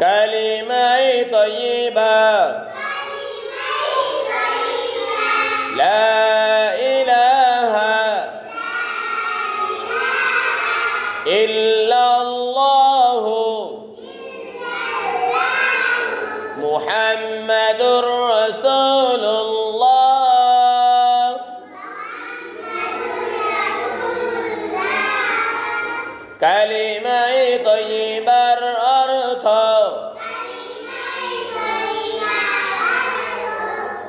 كلمة طيبة. لا إله إلا الله. محمد رسول الله. كلمة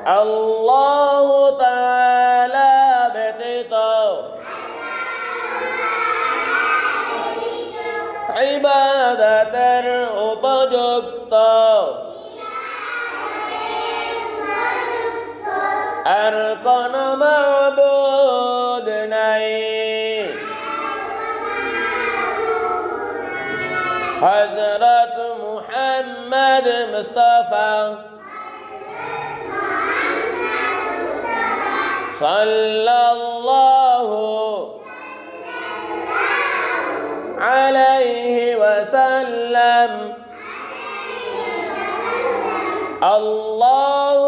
الله تعالى بتطا عبادة أبجكتا أركن معبود ني حضرت محمد مصطفى. صلى الله عليه وسلم. الله